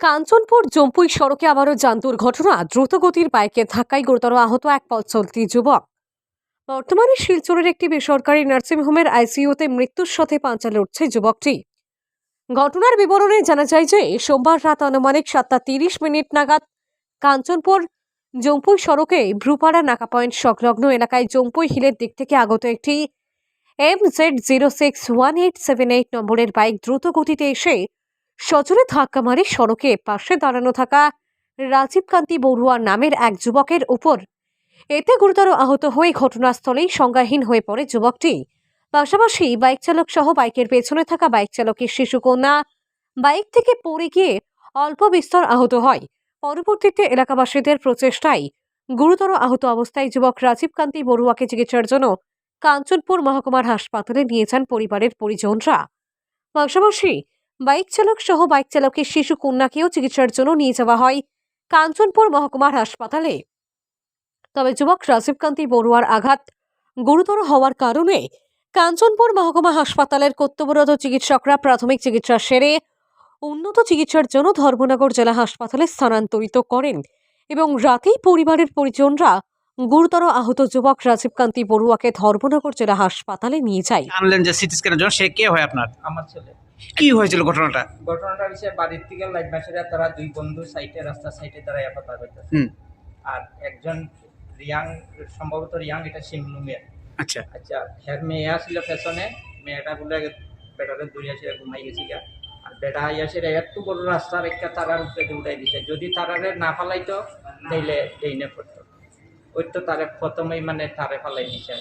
কাঞ্চনপুর জম্পুই সড়কে আবারও যান দুর্ঘটনা। দ্রুতগতির বাইকে ধাক্কায় গুরুতর আহত এক পথ চলতি যুবক। বর্তমানে শিলচরের একটি বেসরকারি নার্সিংহোমের আইসিইউতে মৃত্যুর সাথে পাঞ্চালে উঠছে যুবকটি। ঘটনার বিবরণে জানা যায় যে, সোমবার রাত আনুমানিক সাতটা তিরিশ মিনিট নাগাদ কাঞ্চনপুর জম্পুই সড়কে ভ্রুপাড়া নাকা পয়েন্ট সংলগ্ন এলাকায় জম্পুই হিলের দিক থেকে আগত একটি M Z zero six one eight seven eight নম্বরের বাইক দ্রুত গতিতে এসে সজোরে ধাক্কা মারে সড়কে পাশে দাঁড়ানো থাকা রাজীব কান্তি বড়ুয়া নামের এক যুবকের উপর। এতে গুরুতর আহত হয়ে ঘটনাস্থলেই সংজ্ঞাহীন হয়ে পড়ে যুবকটি। পাশাপাশি বাইক চালক সহ বাইকের পেছনে থাকা বাইক চালকের শিশুকন্যা বাইক থেকে পড়ে গিয়ে অল্প বিস্তর আহত হয়। পরবর্তীতে এলাকাবাসীদের প্রচেষ্টায় গুরুতর আহত অবস্থায় যুবক রাজীব কান্তি বড়ুয়াকে চিকিৎসার জন্য কাঞ্চনপুর মহকুমার হাসপাতালে নিয়ে যান পরিবারের পরিজনরা। পাশাপাশি বাইক চালক সহ বাইক চালকের শিশু কন্যাকেও চিকিৎসার জন্য নিয়ে যাওয়া হয় কাঞ্চনপুর মহকুমার হাসপাতালে। তবে যুবক রাজীব কান্তি বড়ুয়ার আঘাত গুরুতর হওয়ার কারণে কাঞ্চনপুর মহকুমা হাসপাতালের কর্তব্যরত চিকিৎসকরা প্রাথমিক চিকিৎসা সেরে উন্নত চিকিৎসার জন্য ধর্মনগর জেলা হাসপাতালে স্থানান্তরিত করেন এবং রাতেই পরিবারের পরিজনরা গুরুতর আহত যুবক রাজীব কান্তি বড়ুয়াকে ধর্মনগর জেলা হাসপাতালে নিয়ে যায়। আনলেন যে সিটি স্ক্যানের জন্য সে কে হয় আপনার? আমার ছেলে। কি হয়েছিল ঘটনাটা? ঘটনাটা হচ্ছে বাড়ির থেকে লাইট মাসেরা তারা দুই বন্ধু সাইটে রাস্তা সাইডে তারা কথা হইতেছে। হুম। আর একজন রিয়াং সম্ভবত রিয়াং এটা শিমলুমের আচ্ছা। আচ্ছা হ্যাঁ মেয়ে আসছিল পেছনে মেয়েটা বলে বেটারে দূরে আসে ঘুমাই গেছি গা আর বেটা আইয়াসে এত বড় রাস্তার একটা তারার উপরে উঠাই দিছে। যদি তারারে না ফালাইতো তাইলে ডেইনে পড়তো। ওই তো তারে প্রথমেই মানে তারে ফালাই দিছে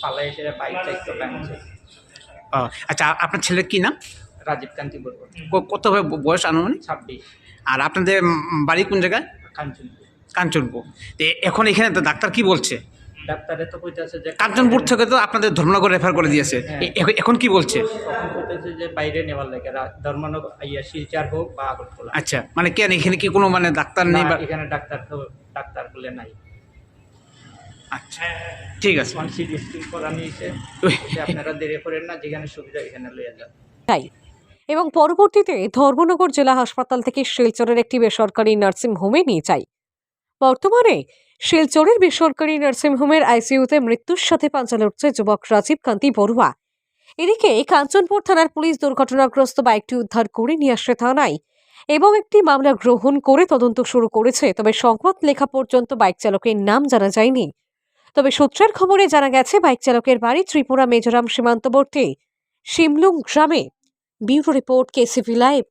ফালাই এসে বাইক চাইতো ব্যাংছে ও, আচ্ছা আপনার ছেলের কি নাম? রাজীব কান্তি বলব কত হবে বয়স আনুমানিক? ছাব্বিশ। আর আপনাদের বাড়ি কোন জায়গায়? কাঞ্চনপুর। কাঞ্চনপুর। তো এখন এখানে তো ডাক্তার কি বলছে? ডাক্তারে তো কইতাছে যে কাঞ্চনপুর থেকে তো আপনাদের ধর্মনগর রেফার করে দিয়েছে। হ্যাঁ। এখন- এখন কি বলছে? কইতাছে যে বাইরে নেওয়ার লাগে রা- ধর্মনগর আইয়া শিলচার হোক বা আগরতলা। আচ্ছা মানে কেন এখানে কি কোনো মানে ডাক্তার নেই বা এখানে ডাক্তার তো ডাক্তার বলে নাই। আচ্ছা ঠিক আছে। সিটি স্কিম করা নিয়েছে। আপনারা দেরি করেন না যেখানে সুবিধা এখানে লইয়া যান। তাই। এবং পরবর্তীতে ধর্মনগর জেলা হাসপাতাল থেকে শিলচরের একটি বেসরকারি নার্সিংহোমে নিয়ে যায়। বর্তমানে শিলচরের বেসরকারি নার্সিংহোমের আইসিইউতে মৃত্যুর সাথে পাঞ্চালে উঠছে যুবক রাজীব কান্তি বড়ুয়া। এদিকে কাঞ্চনপুর থানার পুলিশ দুর্ঘটনাগ্রস্ত বাইকটি উদ্ধার করে নিয়ে আসে থানায় এবং একটি মামলা গ্রহণ করে তদন্ত শুরু করেছে, তবে সংবাদ লেখা পর্যন্ত বাইক চালকের নাম জানা যায়নি। তবে সূত্রের খবরে জানা গেছে, বাইক চালকের বাড়ি ত্রিপুরা মেজোরাম সীমান্তবর্তী শিমলুং গ্রামে ব্যুরো রিপোর্ট কেসিভি লাইভ।